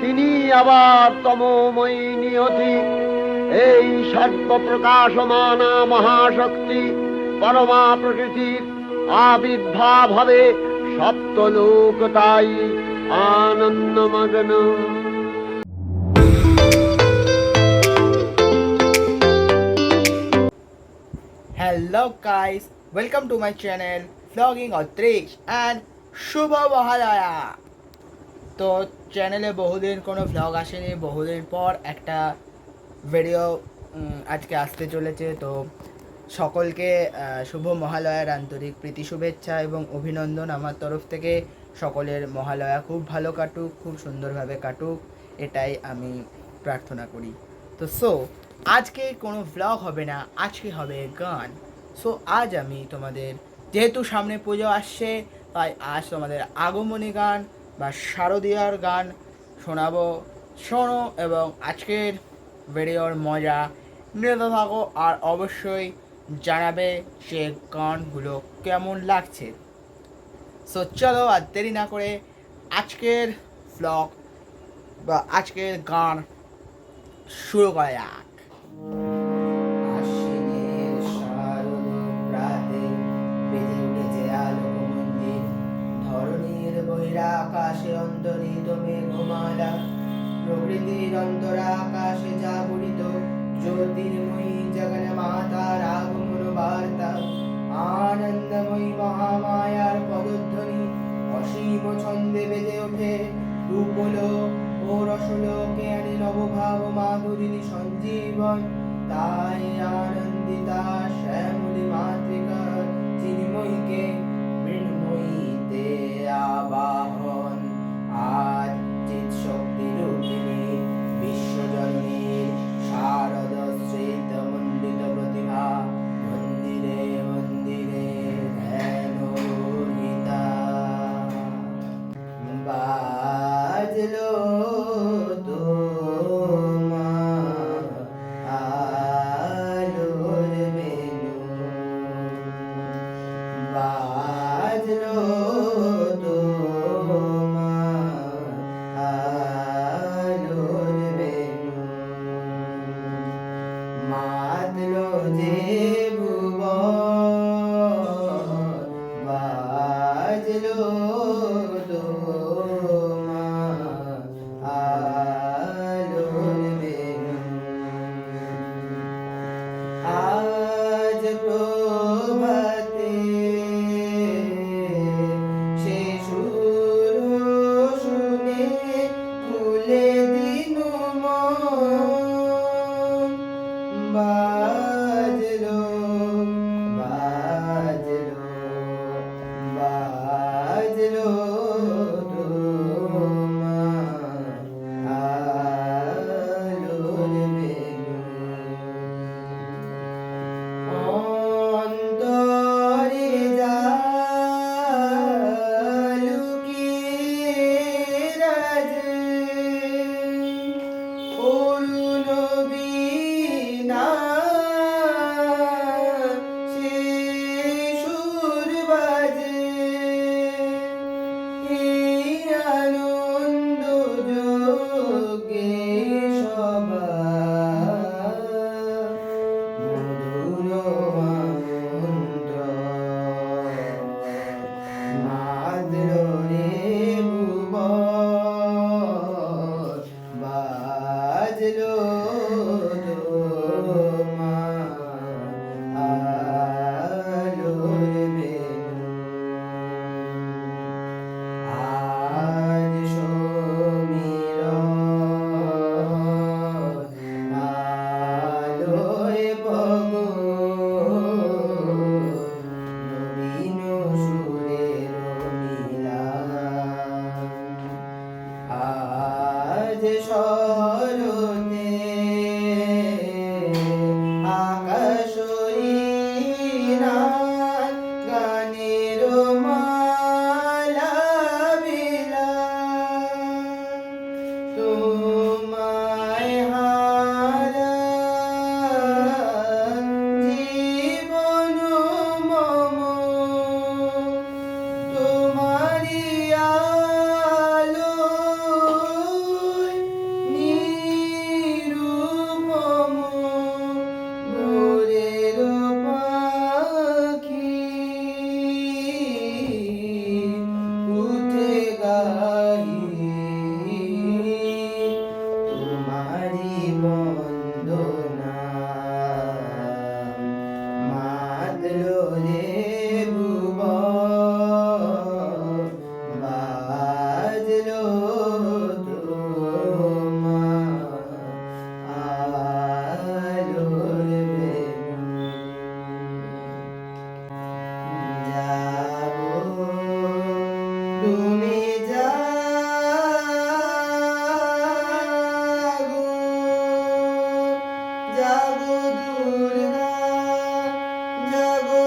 তিনি আবার তমোময়ী নিয়তি এই সর্বপ্রকাশমানা মহাশক্তি পরমা প্রকৃতির আবির্ভাব হবে সপ্তলোক তাই আনন্দমগ্ন। Hello guys, welcome to my channel Vlogging Autrish and শুভ মহালয়া তো চ্যানেলে বহুদিন, কোনো ভ্লগ আসেনি। বহুদিন পর একটা ভিডিও আজকে আসতে চলেছে। তো সকলকে শুভ মহালয়ার আন্তরিক প্রীতি শুভেচ্ছা এবং অভিনন্দন আমার তরফ থেকে। সকলের মহালয়া খুব ভালো কাটুক, খুব সুন্দরভাবে কাটুক, এটাই আমি প্রার্থনা করি। তো সো আজকে কোনো ভ্লগ হবে না, আজকে হবে গান। সো আজ আমি তোমাদের, যেহেতু সামনে পুজো আসছে, তাই আজ তোমাদের আগমনী গান বা শারদীয়ার গান শোনাবো, শোনো এবং আজকের ভিডিওর মজা নিতে থাকো আর অবশ্যই জানাবে যে গানগুলো কেমন লাগছে। সো চলো আর দেরি না করে আজকের ভ্লগ বা আজকের গান শুরু করা যাক। ধরণীর বহিরা আকাশে অন্তরিত মেঘমালা প্রকৃতির অন্তরা আকাশে জাগরিত। জ্যোতির্ময়ী জগন মাতার আগমন বার্তা। আনন্দময়ী মহামায়ার পদধ্বনি। অসীম ছন্দে বেজে ওঠে রূপলোক ও রসলোকে আনে নবভাব মাধুরী সঞ্জীবন। তাই আনন্দিতা, শ্যামলী মাতৃকা চিন্ময়ীকে মৃন্ময়ীতে জাগো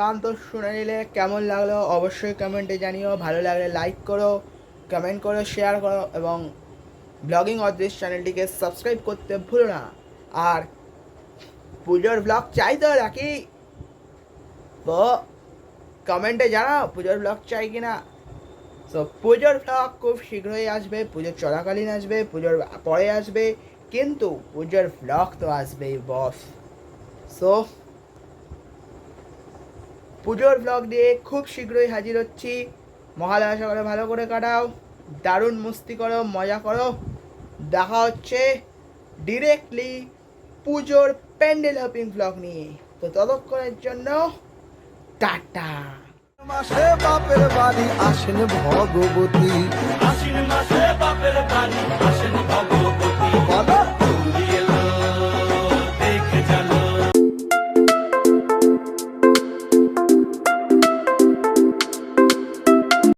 গান তো শুনে নিলে কেমন লাগল অবশ্যই কমেন্টে জানিও। ভালো লাগলে লাইক করো কমেন্ট করো শেয়ার করো এবং ব্লগিং অদৃশ চ্যানেলটিকে সাবস্ক্রাইব করতে ভুলো না। আর পুজোর ব্লগ চাই তো নাকি তো কমেন্টে জানাও পুজোর ব্লগ চাই কি না তো পুজোর ব্লগ খুব শীঘ্রই আসবে পুজোর চলাকালীন আসবে, পুজোর পরে আসবে, কিন্তু পুজোর ব্লগ তো আসবেই বস সো পুজোর ব্লগ দিয়ে খুব শীঘ্রই হাজির হচ্ছি। মহালয়া সকালে ভালো করে কাটাও দারুণ মস্তি করো মজা করো। দেখা হচ্ছে ডিরেক্টলি পুজোর প্যান্ডেল হপিং ব্লগ নিয়ে। তো ততক্ষণের জন্য টাটা। মাসে বাপের বাড়ি আসেন ভগবতী। আশ্বিন মাসে বাপের বাড়ি আসেন ভগবতী।